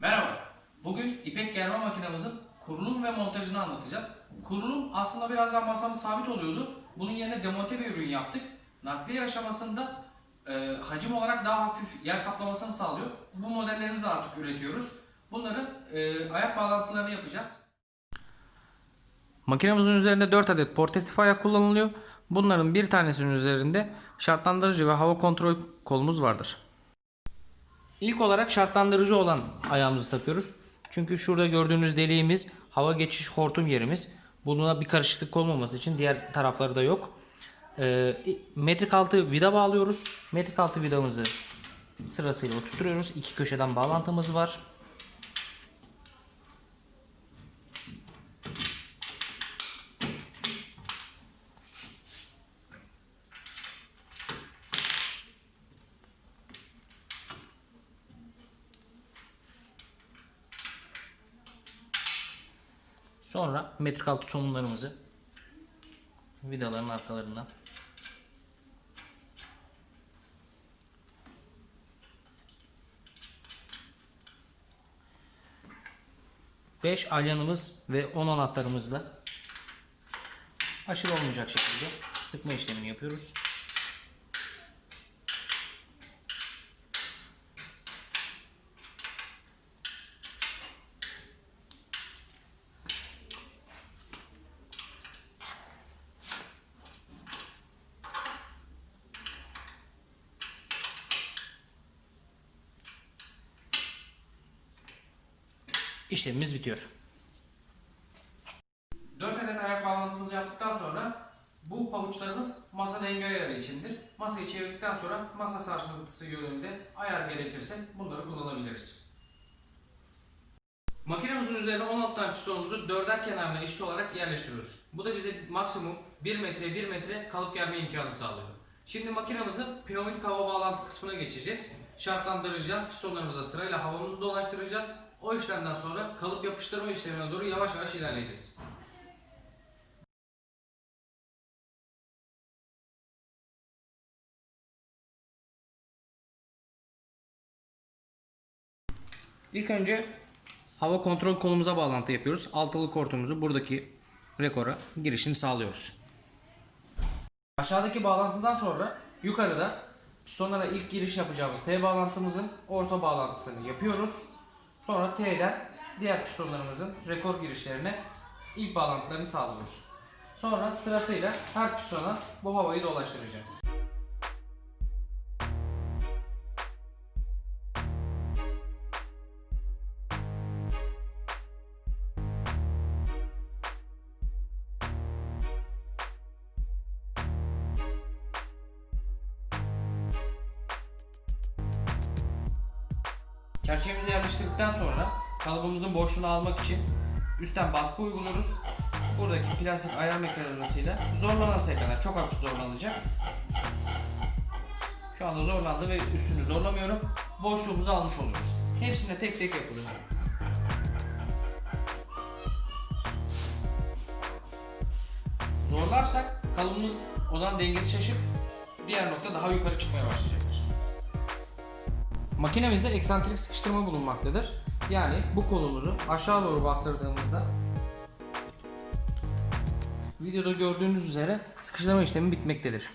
Merhaba. Bugün ipek germe makinemizin kurulum ve montajını anlatacağız. Kurulum aslında biraz daha masamız sabit oluyordu. Bunun yerine demonte bir ürün yaptık. Nakliye aşamasında e, hacim olarak daha hafif yer kaplamasını sağlıyor. Bu modellerimizi de artık üretiyoruz. Bunların e, ayak bağlantılarını yapacağız. Makinemizin üzerinde 4 adet portatif ayak kullanılıyor. Bunların bir tanesinin üzerinde şartlandırıcı ve hava kontrol kolumuz vardır. İlk olarak şartlandırıcı olan ayağımızı takıyoruz. Çünkü şurada gördüğünüz deliğimiz hava geçiş hortum yerimiz. Buna bir karışıklık olmaması için diğer tarafları da yok. Ee, metrik altı vida bağlıyoruz. Metrik altı vidamızı sırasıyla oturtuyoruz. İki köşeden bağlantımız var. Sonra metrik altı somunlarımızı vidaların arkalarından Beş alyanımız ve 10 anahtarımızla aşırı olmayacak şekilde sıkma işlemini yapıyoruz. İşlemimiz bitiyor. 4 adet ayak bağlantımızı yaptıktan sonra bu pabuçlarımız masa denge ayarı içindir. Masayı çevirdikten sonra masa sarsıntısı yönünde ayar gerekirse bunları kullanabiliriz. Makinemizin üzerine 16 tane pistonumuzu dörder kenarına eşit olarak yerleştiriyoruz. Bu da bize maksimum 1 metre 1 metre kalıp germe imkanı sağlıyor. Şimdi makinemizin pneumatik hava bağlantı kısmına geçeceğiz. Şartlandıracağız. Pistonlarımıza sırayla havamızı dolaştıracağız. O işlemden sonra kalıp yapıştırma işlemine doğru yavaş yavaş ilerleyeceğiz. İlk önce hava kontrol kolumuza bağlantı yapıyoruz. Altılı kortumuzu buradaki rekora girişini sağlıyoruz. Aşağıdaki bağlantıdan sonra yukarıda pistonlara ilk giriş yapacağımız T bağlantımızın orta bağlantısını yapıyoruz. Sonra T'den diğer pistonlarımızın rekor girişlerine ilk bağlantılarını sağlıyoruz. Sonra sırasıyla her pistona bu havayı dolaştıracağız. Çerçevemizi yerleştirdikten sonra kalıbımızın boşluğunu almak için üstten baskı uyguluyoruz. Buradaki plastik ayar mekanizmasıyla zorlanasıya kadar çok hafif zorlanacak. Şu anda zorlandı ve üstünü zorlamıyorum. Boşluğumuzu almış oluyoruz. Hepsine tek tek yapılıyor. Zorlarsak kalıbımız o zaman dengesi şaşıp diğer nokta daha yukarı çıkmaya başlayacaktır. Makinemizde eksantrik sıkıştırma bulunmaktadır. Yani bu kolumuzu aşağı doğru bastırdığımızda videoda gördüğünüz üzere sıkıştırma işlemi bitmektedir.